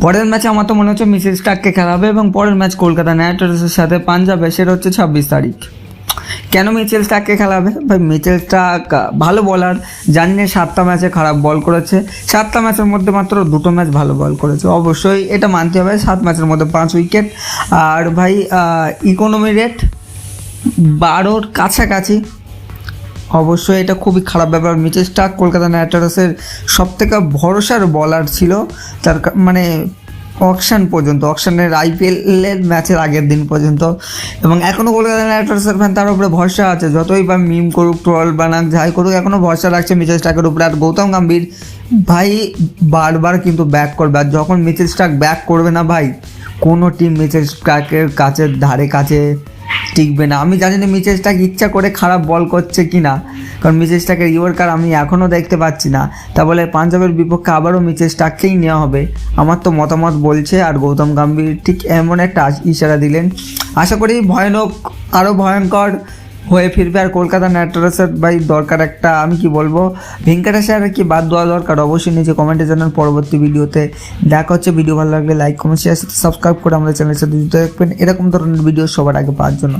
পরের ম্যাচে আমার তো মনে হচ্ছে মিসেস স্টাককে খেলাবে এবং পরের ম্যাচ কলকাতা নাইট রাইডার্সের সাথে পাঞ্জাবে সেটা হচ্ছে ছাব্বিশ তারিখ। কেন মিচেল স্টাককে খেলাবে ভাই, মিচেল স্টাক ভালো বলার জানি না সাতটা ম্যাচে খারাপ বল করেছে। সাতটা ম্যাচের মধ্যে মাত্র দুটো ম্যাচ ভালো বল করেছে। অবশ্যই এটা মানতে হবে, সাত ম্যাচের মধ্যে পাঁচ উইকেট আর ভাই ইকোনমি রেট বারোর কাছাকাছি। অবশ্যই এটা খুবই খারাপ ব্যাপার। মিচেল স্টাক কলকাতা নাইট রাইডার্সের সব থেকে ভরসার বলার ছিল তার মানে অকশন পর্যন্ত অকশনের আইপিএলের ম্যাচের আগের দিন পর্যন্ত। এবং এখনও কলকাতা নাইট রাইডার্সের ফ্যান তার উপরে ভরসা আছে। যতই বা মিম করুক ট্রল বানাক, যাই করুক এখনও ভরসা রাখছে মিচেল স্টাকের উপরে। আর গৌতম গম্ভীর, ভাই, বারবার কিন্তু ব্যাক করবে। আর যখন মিচেল স্টাক ব্যাক করবে না ভাই, কোনো টিম মিচেল স্টাকের কাছে, ধারে কাছে টিকবে না। আমি জানি না মিচেল স্টাক ইচ্ছা করে খারাপ বল করছে কি না কারণ মিচেল স্টাকের ইয়র্কার আমি এখনও দেখতে পাচ্ছি না। তা বলে পাঞ্জাবের বিপক্ষে আবারও মিচেল স্টাককেই নেওয়া হবে। আমার তো মতামত বলছে আর গৌতম গাম্ভীর ঠিক এমন একটা ইশারা দিলেন। আশা করি ভয়ানক আরও ভয়ঙ্কর হয়ে ফিরবে আর কলকাতা নাইট রাইডার্সের ভাই দরকার একটা, আমি কি বলব? ভেঙ্কটেশ্বর কি বাদ দেওয়া দরকার, অবশ্যই নিচে কমেন্টে জানান পরবর্তী ভিডিওতে দেখা হচ্ছে ভিডিও ভালো লাগলে লাইক কমেন্ট শেয়ার সাবস্ক্রাইব করে আমাদের চ্যানেলের সাথে যুক্ত থাকবেন। এরকম ধরনের ভিডিও সবার আগে পাওয়ার জন্য।